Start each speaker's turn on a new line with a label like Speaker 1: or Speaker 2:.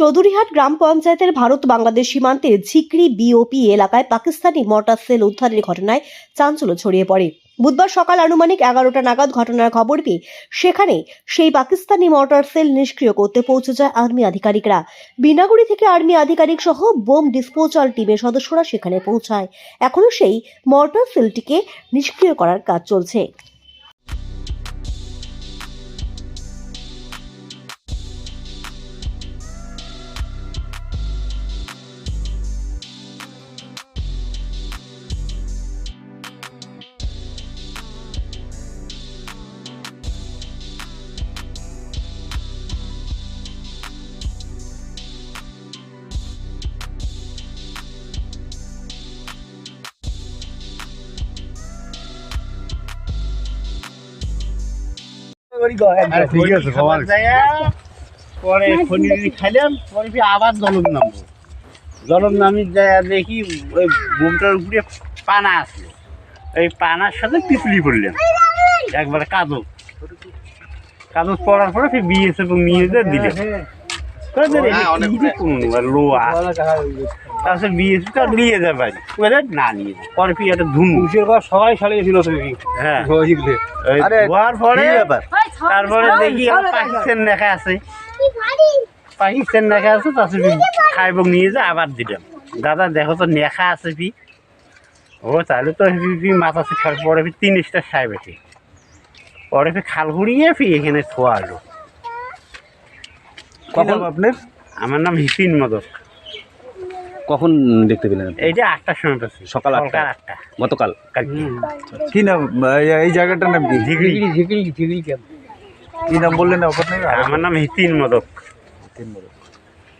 Speaker 1: চৌধুরীহাট গ্রাম পঞ্চায়েতের ভারত বাংলাদেশ সীমান্তে ঝিকরি বিওপি এলাকায় পাকিস্তানি মর্টার সেল উদ্ধারের ঘটনায় চাঞ্চল্য ছড়িয়ে পড়ে। বুধবার সকাল আনুমানিক এগারোটা নাগাদ ঘটনার খবর পেয়ে সেখানে সেই পাকিস্তানি মর্টার সেল নিষ্ক্রিয় করতে পৌঁছে যায় আর্মি আধিকারিকরা। বিনাগুড়ি থেকে আর্মি আধিকারিক সহ বোম ডিসপোজাল টিমের সদস্যরা সেখানে পৌঁছায়। এখনও সেই মর্টার সেলটিকে নিষ্ক্রিয় করার কাজ চলছে।
Speaker 2: ঠিক আছে, সবার পরে খনির খাইলাম পরে আবার জলম নামবো। জলম নামি যায় দেখি ওই বোমটার উপরে পানা আসলো এই পানার সাথে পিপলি পড়লাম একবারে কাদো। কাদো পড়ার পরে সে বিএসএফ নিয়ে দিলে লোয়া তারপরে নিয়ে যায় ভাই। না নিয়ে যায়। পরে একটা ধুম।
Speaker 3: সবাই তুমি
Speaker 2: হ্যাঁ। পরে তারপরে দেখি পাকিস্তান লেখা আছে। পাকিস্তান লেখা আছে তারপরে খাইব নিয়ে যা আবার দিলাম দাদা দেখো তো নেখা আছে পি ও তাহলে তো মাথা শিখার পরে ফি তিন স্টার সাহেব আছে পরে ফি খাল ঘুরিয়ে ফি এখানে থোয়া হলো।
Speaker 3: কখন? আপনার?
Speaker 2: আমার নাম হিসিন মদক
Speaker 3: কখন দেখতে পেলেন আপনি?
Speaker 2: এইটা আটটার সময় পেয়েছি
Speaker 3: সকাল আটটা?
Speaker 2: আটটা।
Speaker 3: গতকাল?
Speaker 2: কালকে।
Speaker 4: কি নাম এই- জায়গাটার নাম কি?
Speaker 2: ঝিগড়ি
Speaker 4: কি নাম বললেন আপনার
Speaker 2: আমার নাম হিতিন মদক।
Speaker 4: হিতিন বছর।